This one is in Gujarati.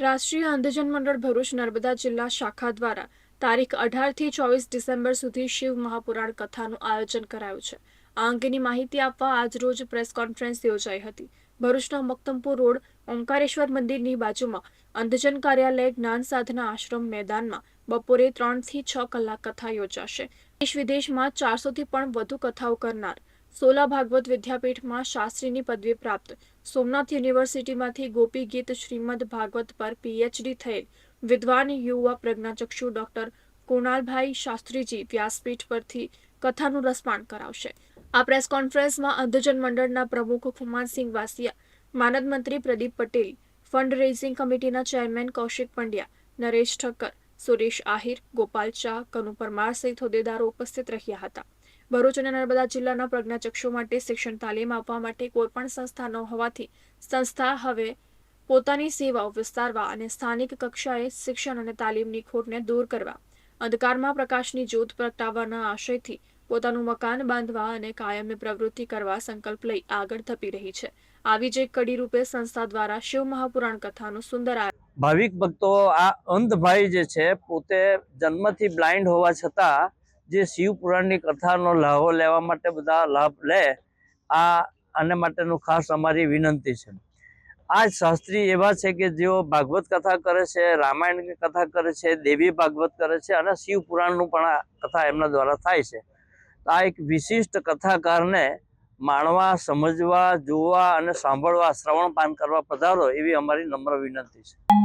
રાષ્ટ્રીય અંધજન મંડળ ભરૂચ નર્મદા જિલ્લા શાખા દ્વારા તારીખ અઢારથી ચોવીસ ડિસેમ્બર સુધી શિવ મહાપુરાણ કથાનું આયોજન કરાયું છે. આ અંગેની માહિતી આપવા આજરોજ પ્રેસ કોન્ફરન્સ યોજાઈ હતી. ભરૂચના મક્તમપુર રોડ, ઓંકારેશ્વર મંદિરની બાજુમાં અંધજન કાર્યાલય જ્ઞાન સાધના આશ્રમ મેદાનમાં બપોરે ત્રણથી છ કલાક કથા યોજાશે. દેશ વિદેશમાં ચારસોથી પણ વધુ કથાઓ કરનાર સોલા ભાગવત વિદ્યાપીઠમાં શાસ્ત્રીની પદવી પ્રાપ્ત. સોમનાથ યુનિવર્સિટીમાંથી ગોપી ગીત શ્રીમદ ભાગવત પર પીએચડી થયેલ. વિદ્વાન યુવા પ્રજ્ઞાચક્ષુ ડોક્ટર કુણાલભાઈ શાસ્ત્રીજી વ્યાસપીઠ પરથી કથાનું રસપાન કરાવશે. આ પ્રેસ કોન્ફરન્સમાં અંધજન મંડળના પ્રમુખ ખુમાનસિંહ વાસિયા, માનદ મંત્રી પ્રદીપ પટેલ ફંડ રેઝિંગ કમિટીના ચેરમેન કૌશિક પંડ્યા, નરેશ ઠક્કર, સુરેશ આહિર, ગોપાલ શાહ, કનુ પરમાર સહિત હોદ્દેદારો ઉપસ્થિત રહ્યા હતા. ભરૂચ અને નર્મદા જિલ્લાના પ્રજ્ઞાચક્ષુ માટે શિક્ષણ તાલીમ આપવા માટે કોઈપણ સંસ્થા ન હોવાથી સંસ્થા હવે પોતાની સેવાઓ વિસ્તારવા અને સ્થાનિક કક્ષાએ શિક્ષણ અને તાલીમની ખોટને દૂર કરવા, અંધકારમાં પ્રકાશની જ્યોત પ્રગટાવવાના આશયથી પોતાનું મકાન બાંધવા અને કાયમી પ્રવૃત્તિ કરવા સંકલ્પ લઈ આગળ ધપી રહી છે. આવી જ એક કડી રૂપે સંસ્થા દ્વારા શિવ મહાપુરાણ કથાનું સુંદર આ ભાવિક ભક્તો, આ અંધભાઈ જે છે, પોતે જન્મથી બ્લાઇન્ડ હોવા છતાં જે શિવ પુરાણની કથાનો લાહો લેવા માટે બધા લાભ લે, આ આને માટેનું ખાસ અમારી વિનંતી છે. આ શાસ્ત્રી એવા છે કે જેઓ ભાગવત કથા કરે છે, રામાયણની કથા કરે છે, દેવી ભાગવત કરે છે અને શિવ પુરાણનું પણ કથા એમના દ્વારા થાય છે. આ એક વિશિષ્ટ કથાકારને માણવા, સમજવા, જોવા અને સાંભળવા, શ્રવણ પાન કરવા પધારો એવી અમારી નમ્ર વિનંતી છે.